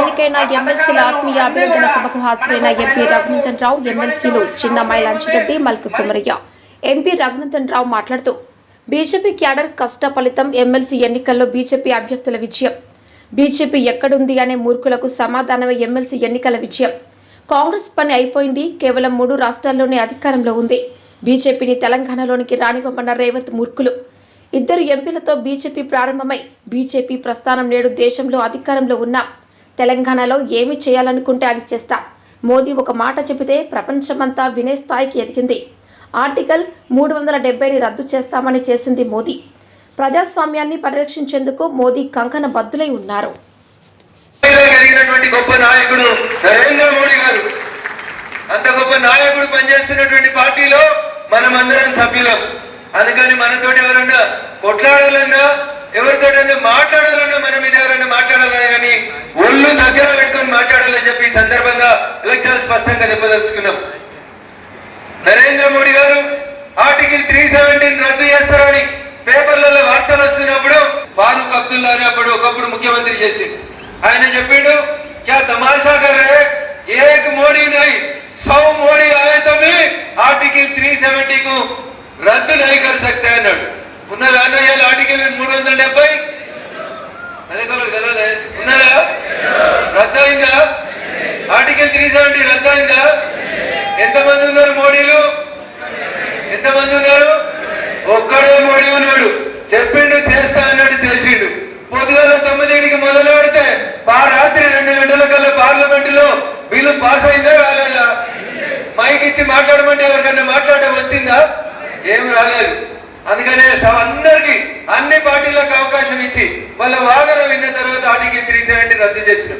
ఎన్నికైన ఎమ్మెల్సీల ఆత్మీయ అభినందన సభకు హాజరైన ఎంపీ రఘునందన్ రావు ఎమ్మెల్సీలు చిన్న మైలాంచిరెడ్డి మల్క కుమరయ్య. ఎంపీ రఘునందన్ రావు మాట్లాడుతూ బీజేపీ క్యాడర్ కష్ట ఫలితం ఎమ్మెల్సీ ఎన్నికల్లో బీజేపీ అభ్యర్థుల విజయం. బీజేపీ ఎక్కడుంది అనే మూర్ఖులకు సమాధానమే ఎమ్మెల్సీ ఎన్నికల విజయం. కాంగ్రెస్ పని అయిపోయింది కేవలం మూడు రాష్ట్రాల్లోనే అధికారంలో ఉంది. బీజేపీని తెలంగాణలోనికి రానివ్వమన్న రేవంత్ మూర్ఖులు. ఇద్దరు ఎంపీలతో బీజేపీ ప్రారంభమై బీజేపీ ప్రస్థానం నేడు దేశంలో అధికారంలో ఉన్న. తెలంగాణలో ఏమి చేయాలనుకుంటే అది చేస్తా. మోదీ ఒక మాట చెబితే ప్రపంచమంతా వినే స్థాయికి ఎదిగింది. ఆర్టికల్ మూడు వందల డెబ్బైని రద్దు చేస్తామని చేసింది మోదీ. ప్రజాస్వామ్యాన్ని పరిరక్షించేందుకు మోదీ కంకణ బద్దులై ఉన్నారు. గొప్ప నాయకుడు నరేంద్ర మోడీ గారు. అంత గొప్ప నాయకుడు పనిచేస్తున్నటువంటి పార్టీలో మనం అందరం సభ్యులం. అందుకని మనతోటి ఎవరన్నా కొట్లాడాలన్నా ఎవరితోటన్నా మాట్లాడాలన్నా మనం మీద ఎలక్షన్ స్పష్టంగా చెప్పదలుచుకున్నాం. నరేంద్ర మోడీ గారు ఆర్టికల్ త్రీ సెవెంటీన్ రద్దు చేస్తారని పేపర్లలో వార్తలు వస్తున్నప్పుడు ఫారూక్ అబ్దుల్లా అని అప్పుడు ఒకప్పుడు ముఖ్యమంత్రి చేసిండు. ఆయన చెప్పిండు క్యా తమాషా కర్ ఏక్ మోడీ నై సౌ మోడీ ఆయ ఆర్టికల్ త్రీ సెవెంటీకు రద్దు నై కర్ సక్తే అన్నాడు. ఉన్న అన్న ఆర్టికల్ మూడు వందల డెబ్బై? అదే కలదు కదా ఉన్నదా రద్దు అయిందా ఆర్టికల్ త్రీ సెవెంటీ రద్దు అయిందా ఎంతమంది ఉన్నారు మోడీలు? ఎంతమంది ఉన్నారు? ఒక్కడే మోడీ ఉన్నాడు. చెప్పిండు చేస్తా అన్నాడు చేసిండు. పొద్దుగాల తొమ్మిదింటికి మొదలు పెడితే రాత్రి రెండు గంటల కల్లా పార్లమెంట్లో బిల్లు పాస్ అయిందా రాలేదా? మైక్ ఇచ్చి మాట్లాడమంటే ఎవరికన్నా మాట్లాడడం వచ్చిందా? ఏం రాలేదు. అందుకనే అందరికి అన్ని పార్టీలకు అవకాశం ఇచ్చి వాళ్ళ వాదన విన్న తర్వాత ఆర్టికల్ త్రీ సెవెంటీ రద్దు చేసిన.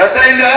రద్దు అయిందా?